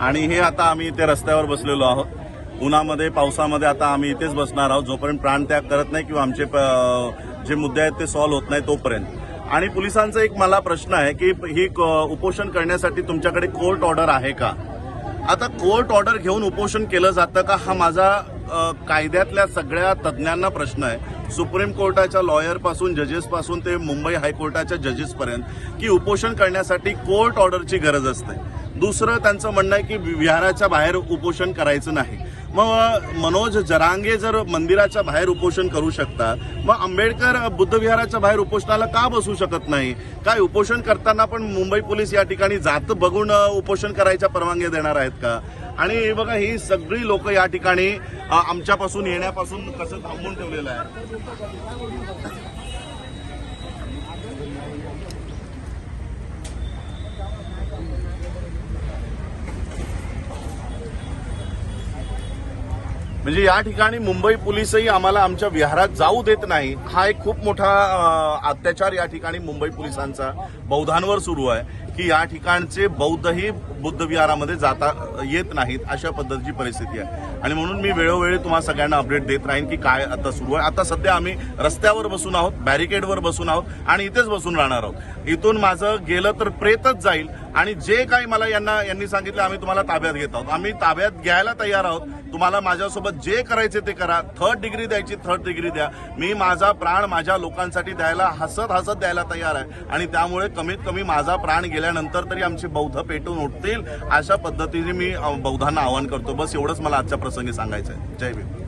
आणि हे आता आम्ही इथे रस्त्यावर बसलेलो आहोत. उन्हामध्ये पावसामध्ये आता आम्ही इथेच बसणार आहोत जोपर्यंत प्राणत्याग करत नाही किंवा आमचे प- जे मुद्दे आहेत ते सॉल्व्ह होत नाही तोपर्यंत. आणि पोलिसांचा एक मला प्रश्न आहे की ही क- उपोषण करण्यासाठी तुमच्याकडे कोर्ट ऑर्डर आहे का? आता कोर्ट ऑर्डर घेऊन उपोषण केलं जातं का? हा माझा कायद्यातल्या सगळ्या तज्ज्ञांना प्रश्न आहे. सुप्रीम कोर्टाच्या लॉयरपासून जजेसपासून ते मुंबई हायकोर्टाच्या जजेसपर्यंत की उपोषण करण्यासाठी कोर्ट ऑर्डरची गरज असते. दुसरं त्यांचं म्हणणं आहे की विहाराच्या बाहेर उपोषण करायचं नाही. मग मनोज जरांगे जर मंदिराच्या बाहेर उपोषण करू शकतात मग आंबेडकर बुद्ध विहाराच्या बाहेर उपोषणाला का बसू शकत नाही? काय उपोषण करताना पण मुंबई पोलीस या ठिकाणी जात बघून उपोषण करायच्या परवानगी देणार आहेत का? आणि हे बघा ही सगळी लोक या ठिकाणी आमच्यापासून येण्यापासून कसं थांबून ठेवलेलं आहे. म्हणजे या ठिकाणी मुंबई पोलीसही आम्हाला आमच्या विहारात जाऊ देत नाही. हा एक खूप मोठा अत्याचार या ठिकाणी मुंबई पोलिसांचा बौद्धांवर सुरू आहे की या ठिकाणचे बौद्धही बुद्ध विहारामध्ये जाता येत नाहीत अशा पद्धतीची परिस्थिती आहे. आणि म्हणून मी वेळोवेळी तुम्हाला सगळ्यांना अपडेट देत राहीन की काय आता सुरू आहे. आता सध्या आम्ही रस्त्यावर बसून आहोत बॅरिकेडवर बसून आहोत आणि इथेच बसून राहणार आहोत. इथून माझं गेलं तर प्रेतच जाईल आणि जे काही मला यांना यांनी सांगितलं आम्ही तुम्हाला ताब्यात घेत आहोत. आम्ही ताब्यात घ्यायला तयार आहोत. तुम्हाला माझ्यासोबत जे करायचे ते करा. थर्ड डिग्री द्यायची थर्ड डिग्री द्या. मी माझा प्राण माझ्या लोकांसाठी द्यायला हसत हसत द्यायला तयार आहे. आणि त्यामुळे कमीत कमी माझा प्राण गेल्यानंतर तरी आमची बौद्ध पेटून उठतील अशा पद्धतीने मी बौद्धांना आवाहन करतो. बस एवढंच मला आजच्या प्रसंगी सांगायचं आहे जय भीम.